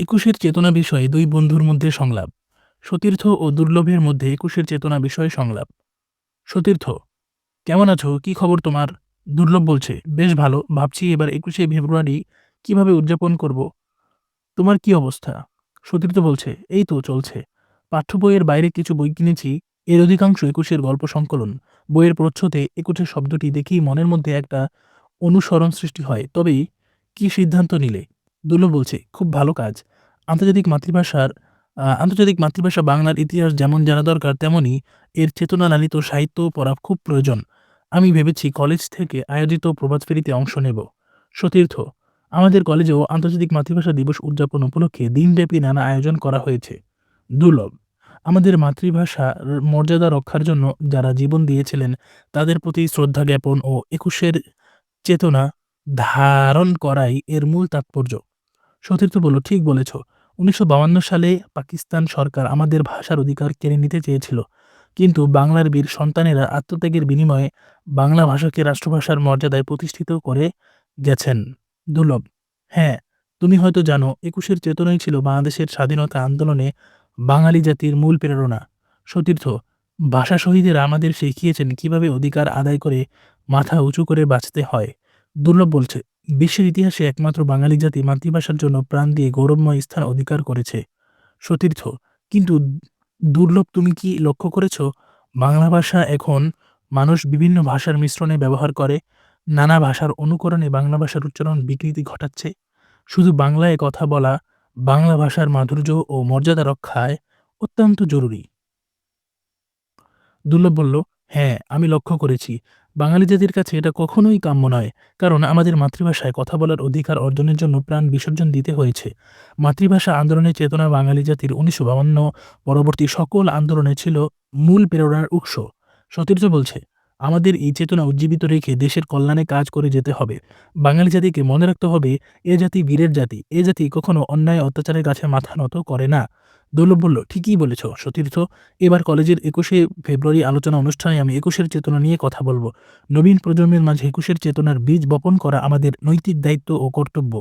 একুশের চেতনা বিষয়ে দুই বন্ধুর মধ্যে সংলাপ। সতীর্থ ও দুর্লভের মধ্যে একুশের চেতনা বিষয়ে সংলাপ। সতীর্থ, কেমন আছো? কি খবর তোমার? দুর্লভ বলছে, বেশ ভালো, ভাবছি এবার একুশে ফেব্রুয়ারি কীভাবে উদযাপন করব? তোমার কি অবস্থা? সতীর্থ বলছে, এই তো চলছে। পাঠ্য বইয়ের বাইরে কিছু বই কিনেছি, এর অধিকাংশ একুশের গল্প সংকলন। বইয়ের প্রচ্ছদে একুশের শব্দটি দেখেই মনের মধ্যে একটা অনুসরণ সৃষ্টি হয়। তবেই কি সিদ্ধান্ত নিলে? দুর্লভ বলছে, খুব ভালো কাজ। আন্তর্জাতিক মাতৃভাষার আন্তর্জাতিক মাতৃভাষা বাংলার ইতিহাস যেমন জানা দরকার তেমনই এর চেতনা লালিত সাহিত্য পড়া খুব প্রয়োজন। আমি ভেবেছি কলেজ থেকে আয়োজিত প্রভাত ফেরিতে অংশ নেব। সতীর্থ, আমাদের কলেজেও আন্তর্জাতিক মাতৃভাষা দিবস উদযাপন উপলক্ষে দিনব্যাপী নানা আয়োজন করা হয়েছে। দুর্লভ, আমাদের মাতৃভাষার মর্যাদা রক্ষার জন্য যারা জীবন দিয়েছিলেন, তাদের প্রতি শ্রদ্ধা জ্ঞাপন ও একুশের চেতনা ধারণ করাই এর মূল তাৎপর্য। সতীর্থ বলল, ঠিক বলেছ। উনিশশো সালে পাকিস্তান সরকার আমাদের ভাষার অধিকার কেড়ে নিতে চেয়েছিল। কিন্তু বাংলার বীর সন্তানেরা আত্মত্যাগের বিনিময়ে বাংলা ভাষাকে রাষ্ট্রভাষার মর্যাদায় প্রতিষ্ঠিত করে গেছেন। দুর্লভ। হ্যাঁ তুমি হয়তো জানো, একুশের চেতনাই ছিল বাংলাদেশের স্বাধীনতা আন্দোলনে বাঙালি জাতির মূল প্রেরণা। সতীর্থ, ভাষা শহীদেরা আমাদের শিখিয়েছেন কীভাবে অধিকার আদায় করে মাথা উঁচু করে বাঁচতে হয়। দুর্লভ বলছে, বিশ্বের ইতিহাসে একমাত্র বাঙালি জাতি মাতৃভাষার জন্য প্রাণ দিয়ে গৌরবময় স্থান অধিকার করেছে। সতীর্থ, কিন্তু দুর্লভ তুমি কি লক্ষ্য করেছ? বাংলা ভাষা এখন মানুষ বিভিন্ন ভাষার মিশ্রণে ব্যবহার করে, নানা ভাষার অনুকরণে বাংলা ভাষার উচ্চারণ বিকৃতি ঘটাচ্ছে। শুধু বাংলায় কথা বলা, বাংলা ভাষার মাধুর্য ও মর্যাদা রক্ষায় অত্যন্ত জরুরি। দুর্লভ বলল হ্যাঁ আমি লক্ষ্য করেছি। বাঙালি জাতির কাছে এটা কখনোই কাম্য নয়, কারণ আমাদের মাতৃভাষায় কথা বলার অধিকার অর্জনের জন্য প্রাণ বিসর্জন দিতে হয়েছে। মাতৃভাষা আন্দোলনের চেতনা বাঙালি জাতির উনিশশো পরবর্তী সকল আন্দোলনে ছিল মূল প্রেরণার উৎস। সতীর্থ বলছে আমাদের এই চেতনা উজ্জীবিত রেখে দেশের কল্যাণে কাজ করে যেতে হবে। বাঙালি জাতিকে মনে রাখতে হবে, এ জাতি বীরের জাতি, এ জাতি কখনো অন্যায়, অত্যাচারের কাছে মাথা নত করে না। দুর্লভ বলল, ঠিকই বলেছ, সতীর্থ। এবার কলেজের একুশে ফেব্রুয়ারি আলোচনা অনুষ্ঠানে আমি একুশের চেতনা নিয়ে কথা বলব। নবীন প্রজন্মের মাঝে একুশের চেতনার বীজ বপন করা আমাদের নৈতিক দায়িত্ব ও কর্তব্য।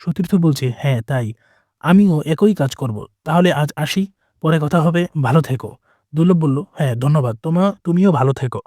সতীর্থ বলছে হ্যাঁ তাই। আমিও একই কাজ করব। তাহলে আজ আসি, পরে কথা হবে। ভালো থেকো। দুর্লভ বলল হ্যাঁ ধন্যবাদ। তোমা, তুমিও ভালো থেকো।